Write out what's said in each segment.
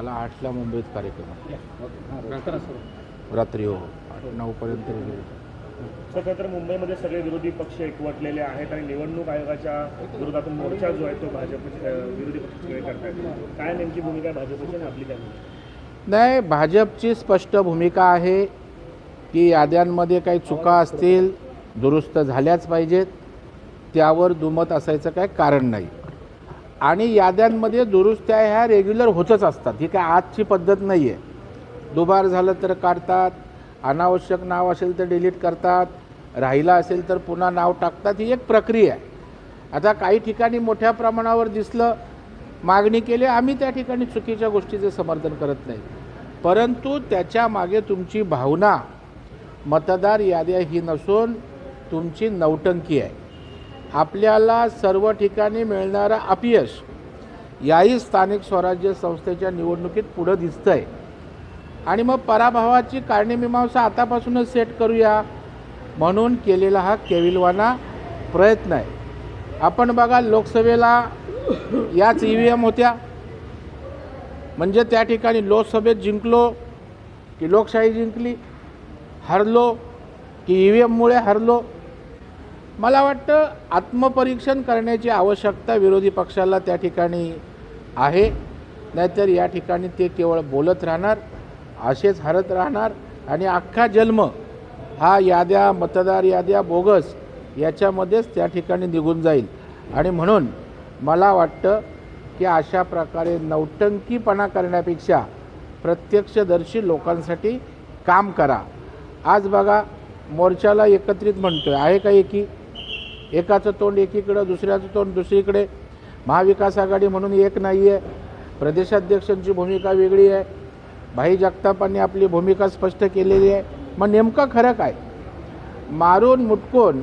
मला आठला मुंबईत कार्यक्रम आहे रात्री. हो आठ नऊपर्यंत तर मुंबईमध्ये सगळे विरोधी पक्ष एकवटलेले आहेत आणि निवडणूक आयोगाच्या विरोधातून मोर्चा जो आहे तो भाजप विरोधी पक्ष सगळे करतायत. काय नेमकी भूमिका आहे भाजपची आणि आपली काय भूमिका? नाही भाजपची स्पष्ट भूमिका आहे की याद्यांमध्ये काही चुका असतील दुरुस्त झाल्याच पाहिजेत. त्यावर दुमत असायचं काय कारण नाही. आणि याद्यांमध्ये दुरुस्त्या ह्या रेग्युलर होतच असतात. ही काय आजची पद्धत नाही आहे दुबार झालं तर काढतात अनावश्यक नाव असेल तर डिलीट करतात राहिला असेल तर पुन्हा नाव टाकतात ही एक प्रक्रिया आहे. आता काही ठिकाणी मोठ्या प्रमाणावर दिसलं मागणी केली आम्ही त्या ठिकाणी चुकीच्या गोष्टीचे समर्थन करत नाही. परंतु त्याच्यामागे तुमची भावना मतदार याद्या ही नसून तुमची नौटंकी आहे. आपल्याला सर्व ठिकाणी मिळणारं अपयश याही स्थानिक स्वराज्य संस्थेच्या निवडणुकीत पुढं दिसतं आहे आणि मग पराभवाची कारणीमीमांसा आतापासूनच सेट करूया म्हणून केलेला हा केविलवाना प्रयत्न आहे. आपण बघा लोकसभेला याच ई व्ही एम होत्या. म्हणजे त्या ठिकाणी लोकसभेत जिंकलो की लोकशाही जिंकली हरलो की ई व्ही एममुळे हरलो. मला वाटतं आत्मपरीक्षण करण्याची आवश्यकता विरोधी पक्षाला त्या ठिकाणी आहे. नाहीतर या ठिकाणी ते केवळ बोलत राहणार असेच हरत राहणार आणि अख्खा जन्म हा याद्या मतदार याद्या बोगस याच्यामध्येच त्या ठिकाणी निघून जाईल. आणि म्हणून मला वाटतं की अशा प्रकारे नौटंकीपणा करण्यापेक्षा प्रत्यक्षदर्शी लोकांसाठी काम करा. आज बघा मोर्चाला एकत्रित म्हणतो आहे का एकी? एकाचं तोंड एकीकडं दुसऱ्याचं तोंड दुसरीकडे. महाविकास आघाडी म्हणून एक नाही आहे प्रदेशाध्यक्षांची भूमिका वेगळी आहे. भाई जगतापांनी आपली भूमिका स्पष्ट केलेली आहे. मग नेमकं खरं काय? मारून मुटकून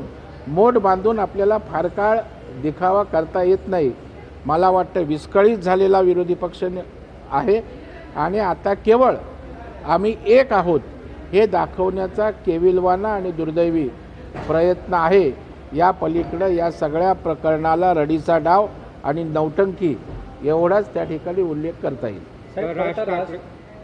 मोठ बांधून आपल्याला फार काळ दिखावा करता येत नाही. मला वाटतं विस्कळीत झालेला विरोधी पक्ष आहे. आणि आता केवळ आम्ही एक आहोत हे दाखवण्याचा केविलवाना आणि दुर्दैवी प्रयत्न आहे. या पलीकडं या सगळ्या प्रकरणाला रडीचा डाव आणि नौटंकी एवढाच त्या ठिकाणी उल्लेख करता येईल.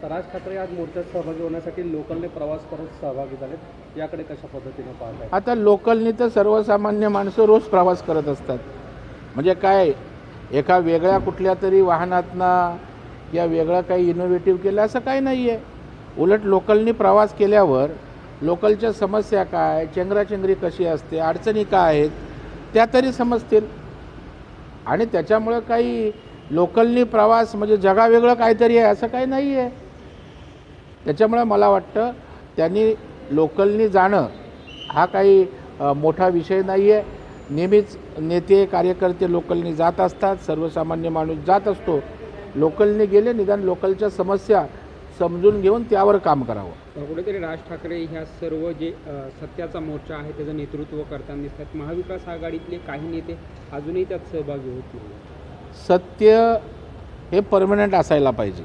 राज ठाकरे- आज मोर्चात सहभागी होण्यासाठी लोकलने प्रवास करत सहभागी झालेत. याकडे कशा पद्धतीने पाहताय? आता लोकलनी तर सर्वसामान्य माणसं रोज प्रवास करत असतात. म्हणजे काय एका वेगळ्या कुठल्या तरी वाहनातनं या वेगळं काही इनोव्हेटिव्ह केलं असं काही नाही आहे उलट लोकलनी प्रवास केल्यावर लोकलच्या समस्या काय चेंगराचेंगरी कशी असते अडचणी काय आहेत त्या तरी समजतील. आणि त्याच्यामुळं काही लोकलनी प्रवास म्हणजे जगावेगळं काहीतरी आहे असं काही नाही आहे. त्याच्यामुळं मला वाटतं त्यांनी लोकलनी जाणं हा काही मोठा विषय नाही आहे. नेहमीच नेते कार्यकर्ते लोकलनी जात असतात सर्वसामान्य माणूस जात असतो. लोकलनी गेले निदान लोकलच्या समस्या समजून घेऊन त्यावर काम करावं. कुठेतरी राज ठाकरे ह्या सर्व जे अ, सत्याचा मोर्चा आहे त्याचं नेतृत्व करताना दिसतात. महाविकास आघाडीतले काही नेते अजूनही त्यात सहभागी होत नाही सत्य हे परमनंट असायला पाहिजे.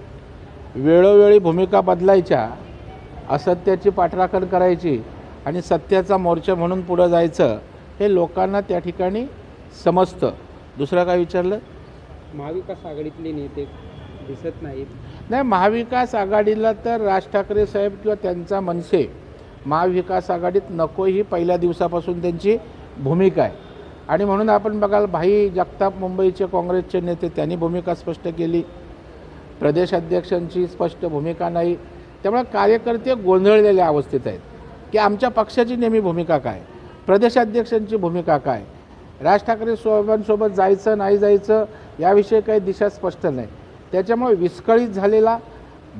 वेळोवेळी भूमिका बदलायच्या असत्याची पाठराखण करायची आणि सत्याचा मोर्चा म्हणून पुढं जायचं हे लोकांना त्या ठिकाणी समजतं. दुसरं काय विचारलं? महाविकास आघाडीतले नेते दिसत नाहीत. नाही महाविकास आघाडीला तर राज ठाकरे साहेब किंवा त्यांचा मनसे महाविकास आघाडीत नको ही पहिल्या दिवसापासून त्यांची भूमिका आहे. आणि म्हणून आपण बघाल भाई जगताप मुंबईचे काँग्रेसचे नेते त्यांनी भूमिका स्पष्ट केली. प्रदेशाध्यक्षांची स्पष्ट भूमिका नाही. त्यामुळे कार्यकर्ते गोंधळलेल्या अवस्थेत आहेत. की आमच्या पक्षाची नेहमी भूमिका काय? प्रदेशाध्यक्षांची भूमिका काय? राज ठाकरे साहेबांसोबत जायचं नाही जायचं याविषयी काही दिशा स्पष्ट नाही. त्याच्यामुळे विस्कळीत झालेला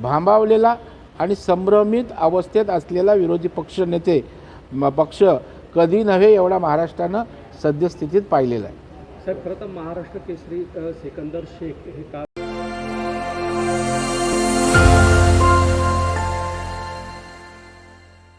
भांबावलेला आणि संभ्रमित अवस्थेत असलेला विरोधी पक्ष नेते म- पक्ष कधी नव्हे एवढा महाराष्ट्रानं सद्यस्थितीत पाहिलेला आहे. साहेब खरं तर महाराष्ट्र केसरी सिकंदर शेख हे का